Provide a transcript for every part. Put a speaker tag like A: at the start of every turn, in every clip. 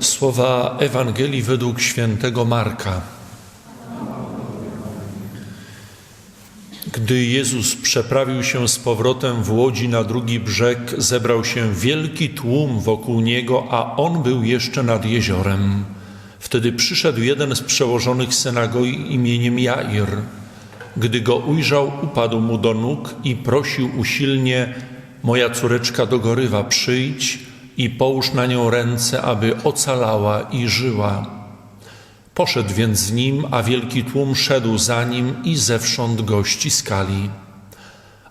A: Słowa Ewangelii według świętego Marka. Gdy Jezus przeprawił się z powrotem w łodzi na drugi brzeg, zebrał się wielki tłum wokół niego, a on był jeszcze nad jeziorem. Wtedy przyszedł jeden z przełożonych synagogi imieniem Jair. Gdy go ujrzał, upadł mu do nóg i prosił usilnie: Moja córeczka dogorywa, przyjdź i połóż na nią ręce, aby ocalała i żyła. Poszedł więc z nim, a wielki tłum szedł za nim i zewsząd go ściskali.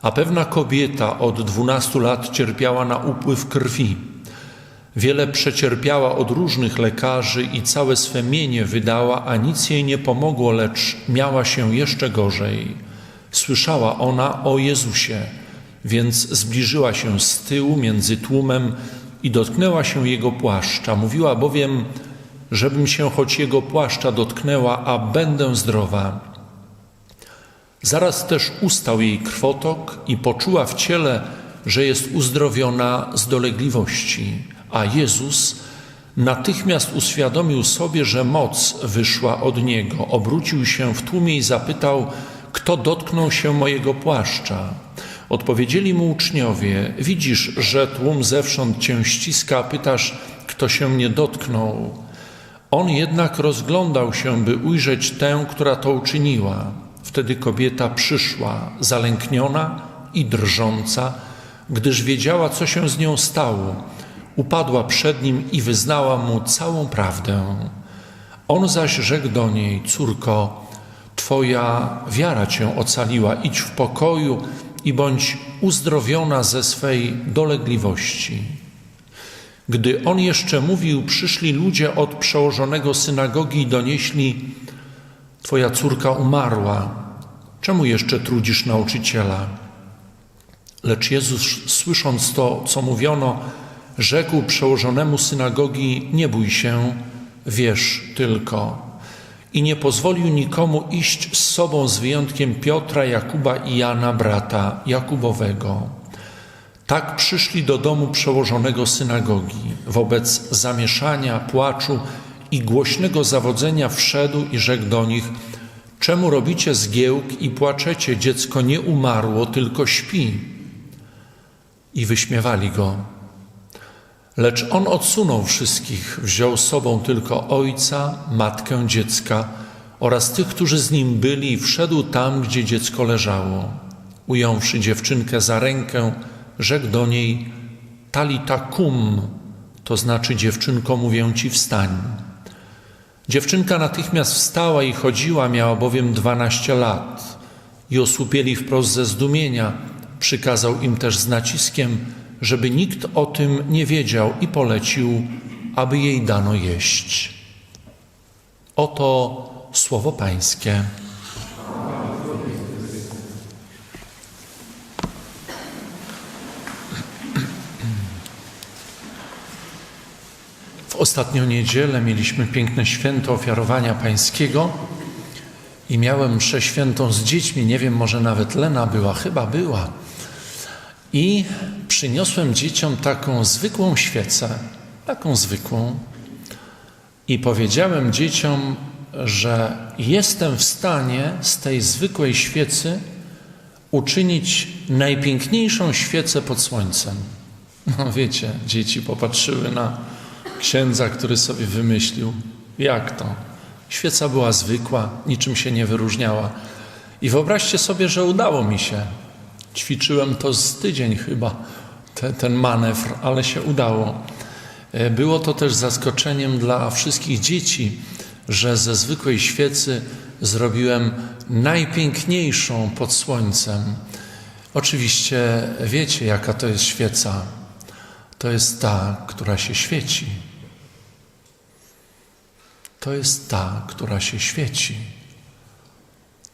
A: A pewna kobieta od dwunastu lat cierpiała na upływ krwi. Wiele przecierpiała od różnych lekarzy i całe swe mienie wydała, a nic jej nie pomogło, lecz miała się jeszcze gorzej. Słyszała ona o Jezusie, więc zbliżyła się z tyłu między tłumem i dotknęła się jego płaszcza. Mówiła bowiem, żebym się choć jego płaszcza dotknęła, a będę zdrowa. Zaraz też ustał jej krwotok i poczuła w ciele, że jest uzdrowiona z dolegliwości, a Jezus natychmiast uświadomił sobie, że moc wyszła od niego. Obrócił się w tłumie i zapytał, kto dotknął się mojego płaszcza. Odpowiedzieli mu uczniowie: Widzisz, że tłum zewsząd cię ściska, pytasz, kto się mnie dotknął. On jednak rozglądał się, by ujrzeć tę, która to uczyniła. Wtedy kobieta przyszła, zalękniona i drżąca, gdyż wiedziała, co się z nią stało. Upadła przed nim i wyznała mu całą prawdę. On zaś rzekł do niej: Córko, Twoja wiara cię ocaliła, idź w pokoju i bądź uzdrowiona ze swej dolegliwości. Gdy on jeszcze mówił, przyszli ludzie od przełożonego synagogi i donieśli: Twoja córka umarła. Czemu jeszcze trudzisz nauczyciela? Lecz Jezus, słysząc to, co mówiono, rzekł przełożonemu synagogi: Nie bój się, wierz tylko. I nie pozwolił nikomu iść z sobą z wyjątkiem Piotra, Jakuba i Jana, brata Jakubowego. Tak przyszli do domu przełożonego synagogi. Wobec zamieszania, płaczu i głośnego zawodzenia wszedł i rzekł do nich: Czemu robicie zgiełk i płaczecie? Dziecko nie umarło, tylko śpi. I wyśmiewali go. Lecz on odsunął wszystkich, wziął sobą tylko ojca, matkę dziecka oraz tych, którzy z nim byli, i wszedł tam, gdzie dziecko leżało. Ująwszy dziewczynkę za rękę, rzekł do niej: Talita kum, to znaczy dziewczynko, mówię ci, wstań. Dziewczynka natychmiast wstała i chodziła, miała bowiem dwanaście lat. I osłupieli wprost ze zdumienia. Przykazał im też z naciskiem, żeby nikt o tym nie wiedział i polecił, aby jej dano jeść. Oto słowo Pańskie. W ostatnią niedzielę mieliśmy piękne święto ofiarowania pańskiego i miałem mszę świętą z dziećmi. Nie wiem, może nawet Lena była, chyba była. I przyniosłem dzieciom taką zwykłą świecę, taką zwykłą, i powiedziałem dzieciom, że jestem w stanie z tej zwykłej świecy uczynić najpiękniejszą świecę pod słońcem. No wiecie, dzieci popatrzyły na księdza, który sobie wymyślił, jak to? Świeca była zwykła, niczym się nie wyróżniała. I wyobraźcie sobie, że udało mi się. Ćwiczyłem to z tydzień chyba, te, ten manewr, ale się udało. Było to też zaskoczeniem dla wszystkich dzieci, że ze zwykłej świecy zrobiłem najpiękniejszą pod słońcem. Oczywiście wiecie, jaka to jest świeca. To jest ta, która się świeci. To jest ta, która się świeci.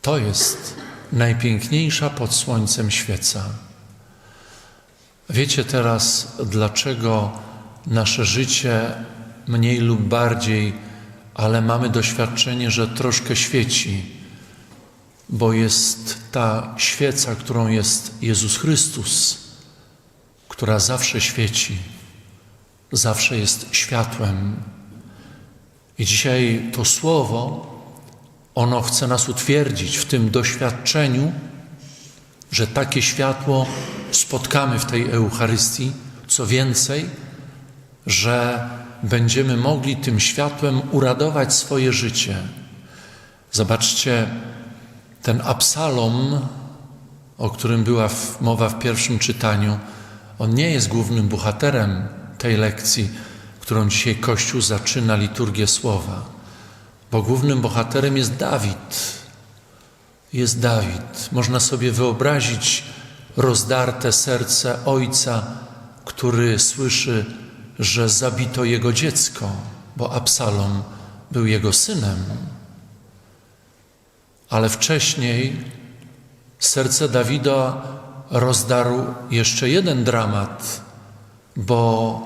A: To jest najpiękniejsza pod słońcem świeca. Wiecie teraz, dlaczego nasze życie mniej lub bardziej, ale mamy doświadczenie, że troszkę świeci, bo jest ta świeca, którą jest Jezus Chrystus, która zawsze świeci. zawsze jest światłem. I dzisiaj to słowo, ono chce nas utwierdzić w tym doświadczeniu, że takie światło spotkamy w tej Eucharystii. Co więcej, że będziemy mogli tym światłem uradować swoje życie. Zobaczcie, ten Absalom, o którym była mowa w pierwszym czytaniu, on nie jest głównym bohaterem tej lekcji, którą dzisiaj Kościół zaczyna liturgię słowa, bo głównym bohaterem jest Dawid. Jest Dawid. Można sobie wyobrazić rozdarte serce ojca, który słyszy, że zabito jego dziecko, bo Absalom był jego synem. Ale wcześniej serce Dawida rozdarł jeszcze jeden dramat, bo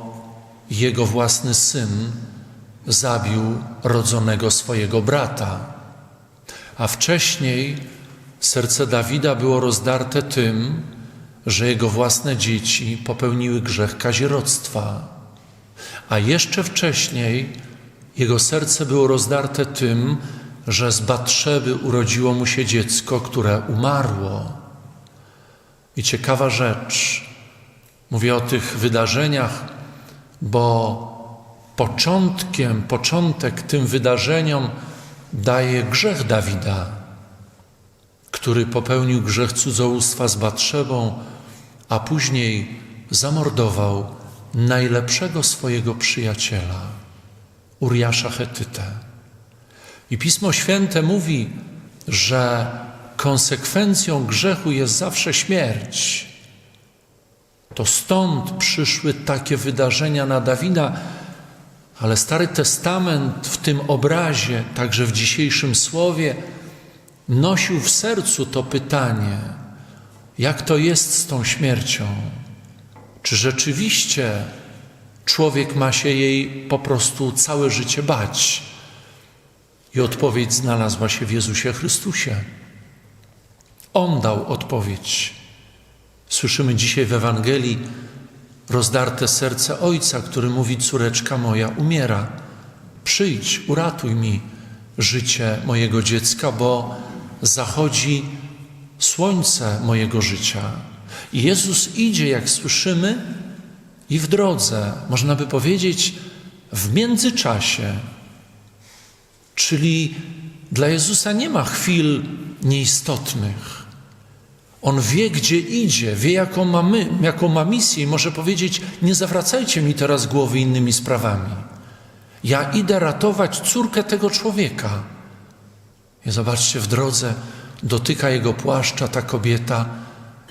A: jego własny syn zabił rodzonego swojego brata. A wcześniej serce Dawida było rozdarte tym, że jego własne dzieci popełniły grzech kazirodztwa. A jeszcze wcześniej jego serce było rozdarte tym, że z Batrzeby urodziło mu się dziecko, które umarło. I ciekawa rzecz, mówię o tych wydarzeniach, bo początkiem, początek tym wydarzeniom daje grzech Dawida, który popełnił grzech cudzołóstwa z Batrzebą, a później zamordował najlepszego swojego przyjaciela, Uriasza Chetytę. I Pismo Święte mówi, że konsekwencją grzechu jest zawsze śmierć. To stąd przyszły takie wydarzenia na Dawida, ale Stary Testament w tym obrazie, także w dzisiejszym słowie, nosił w sercu to pytanie: jak to jest z tą śmiercią? Czy rzeczywiście człowiek ma się jej po prostu całe życie bać? I odpowiedź znalazła się w Jezusie Chrystusie. On dał odpowiedź. Słyszymy dzisiaj w Ewangelii rozdarte serce Ojca, który mówi: Córeczka moja umiera. Przyjdź, uratuj mi życie mojego dziecka, bo zachodzi słońce mojego życia. I Jezus idzie, jak słyszymy, i w drodze, można by powiedzieć, w międzyczasie. Czyli dla Jezusa nie ma chwil nieistotnych. On wie, gdzie idzie, wie, jaką ma, my, jaką ma misję i może powiedzieć: Nie zawracajcie mi teraz głowy innymi sprawami. Ja idę ratować córkę tego człowieka. I zobaczcie, w drodze dotyka jego płaszcza ta kobieta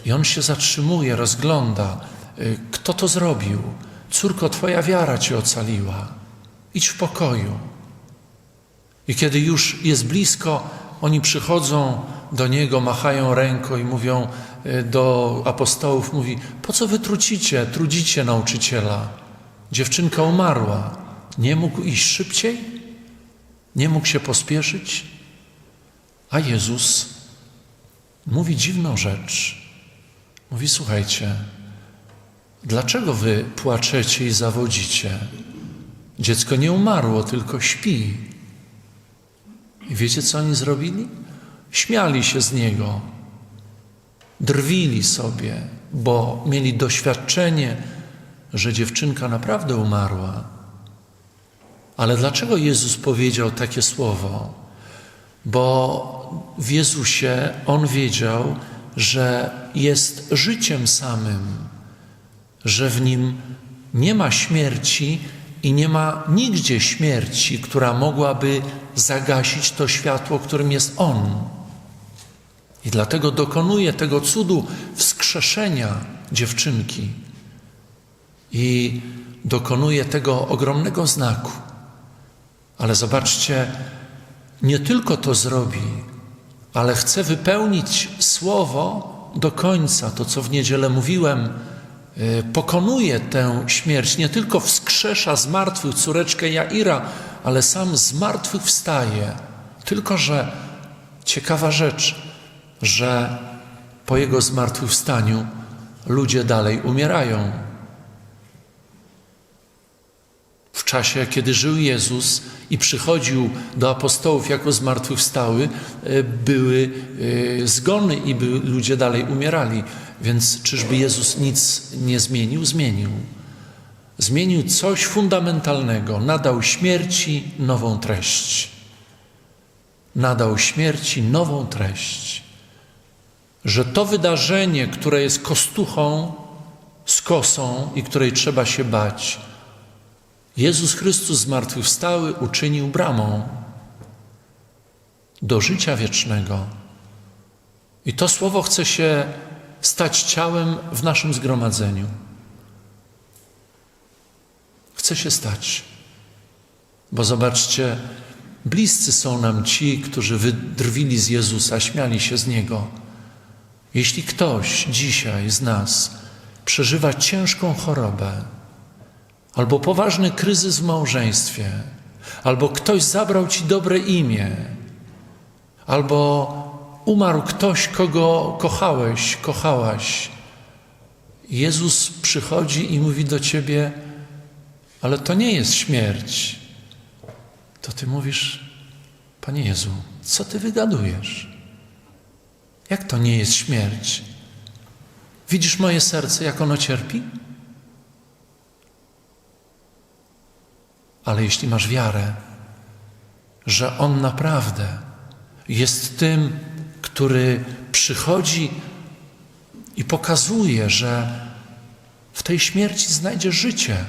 A: i on się zatrzymuje, rozgląda. Y, kto to zrobił? Córko, twoja wiara cię ocaliła. Idź w pokoju. I kiedy już jest blisko, oni przychodzą do niego, machają ręką i mówią y, do apostołów, mówi, po co wy trucicie, trudzicie nauczyciela? Dziewczynka umarła. Nie mógł iść szybciej? Nie mógł się pospieszyć? A Jezus mówi dziwną rzecz. Mówi, słuchajcie, dlaczego wy płaczecie i zawodzicie? Dziecko nie umarło, tylko śpi. I wiecie, co oni zrobili? Śmiali się z niego, drwili sobie, bo mieli doświadczenie, że dziewczynka naprawdę umarła. Ale dlaczego Jezus powiedział takie słowo? Bo w Jezusie On wiedział, że jest życiem samym, że w nim nie ma śmierci i nie ma nigdzie śmierci, która mogłaby zagasić to światło, którym jest On. I dlatego dokonuje tego cudu wskrzeszenia dziewczynki i dokonuje tego ogromnego znaku. Ale zobaczcie, nie tylko to zrobi, ale chce wypełnić słowo do końca, to co w niedzielę mówiłem, y, pokonuje tę śmierć, nie tylko wskrzesza z martwych córeczkę Jaira, ale sam z martwych wstaje. Tylko, że ciekawa rzecz, że po jego zmartwychwstaniu ludzie dalej umierają. czasie, kiedy żył Jezus i przychodził do apostołów jako zmartwychwstały, e, były e, zgony i by ludzie dalej umierali. Więc czyżby Jezus nic nie zmienił? Zmienił. Zmienił coś fundamentalnego, nadał śmierci nową treść. Nadał śmierci nową treść. Że to wydarzenie, które jest kostuchą, z kosą i której trzeba się bać, Jezus Chrystus zmartwychwstały uczynił bramą do życia wiecznego. I to słowo chce się stać ciałem w naszym zgromadzeniu. Chce się stać. Bo zobaczcie, bliscy są nam ci, którzy wydrwili z Jezusa, śmiali się z Niego. Jeśli ktoś dzisiaj z nas przeżywa ciężką chorobę, albo poważny kryzys w małżeństwie, albo ktoś zabrał ci dobre imię, albo umarł ktoś, kogo kochałeś, kochałaś. Jezus przychodzi i mówi do ciebie: Ale to nie jest śmierć. To ty mówisz: Panie Jezu, co ty wygadujesz? Jak to nie jest śmierć? Widzisz moje serce, jak ono cierpi? Ale jeśli masz wiarę, że On naprawdę jest tym, który przychodzi i pokazuje, że w tej śmierci znajdziesz życie,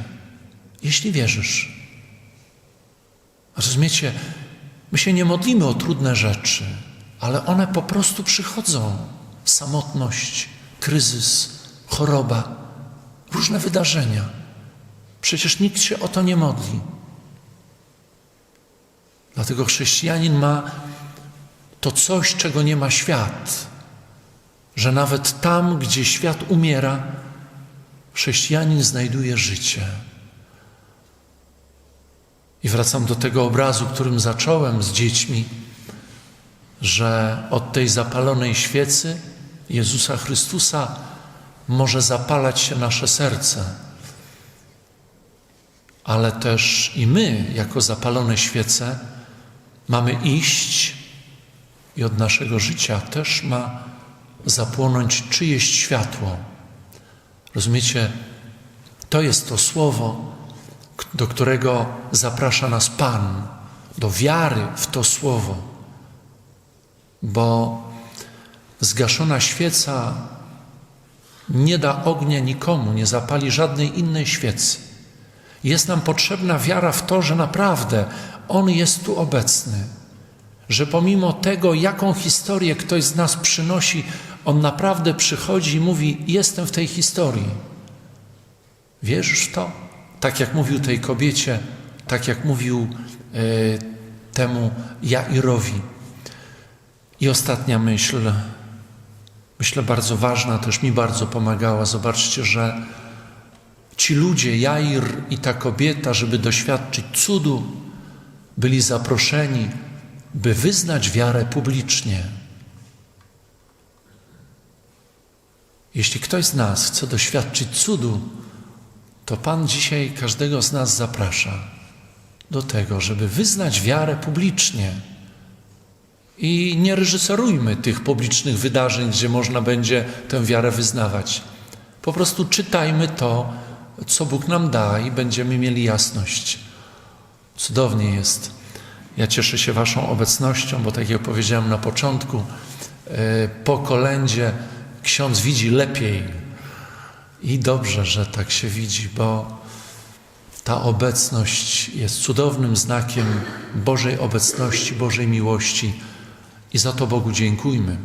A: jeśli wierzysz. Rozumiecie, my się nie modlimy o trudne rzeczy, ale one po prostu przychodzą. Samotność, kryzys, choroba, różne wydarzenia. Przecież nikt się o to nie modli. Dlatego chrześcijanin ma to coś, czego nie ma świat, że nawet tam, gdzie świat umiera, chrześcijanin znajduje życie. I wracam do tego obrazu, którym zacząłem z dziećmi, że od tej zapalonej świecy Jezusa Chrystusa może zapalać się nasze serce, ale też i my, jako zapalone świece, mamy iść i od naszego życia też ma zapłonąć czyjeś światło. Rozumiecie? To jest to słowo, do którego zaprasza nas Pan, do wiary w to słowo, bo zgaszona świeca nie da ognia nikomu, nie zapali żadnej innej świecy. Jest nam potrzebna wiara w to, że naprawdę On jest tu obecny, że pomimo tego, jaką historię ktoś z nas przynosi, On naprawdę przychodzi i mówi: Jestem w tej historii. Wierzysz w to? Tak jak mówił tej kobiecie, tak jak mówił e, temu Jairowi. I ostatnia myśl, myślę bardzo ważna, też mi bardzo pomagała. Zobaczcie, że ci ludzie, Jair i ta kobieta, żeby doświadczyć cudu, byli zaproszeni, by wyznać wiarę publicznie. Jeśli ktoś z nas chce doświadczyć cudu, to Pan dzisiaj każdego z nas zaprasza do tego, żeby wyznać wiarę publicznie. I nie reżyserujmy tych publicznych wydarzeń, gdzie można będzie tę wiarę wyznawać. Po prostu czytajmy to, co Bóg nam da i będziemy mieli jasność. Cudownie jest. Ja cieszę się Waszą obecnością, bo tak jak powiedziałem na początku, e, po kolędzie ksiądz widzi lepiej. I dobrze, że tak się widzi, bo ta obecność jest cudownym znakiem Bożej obecności, Bożej miłości i za to Bogu dziękujmy.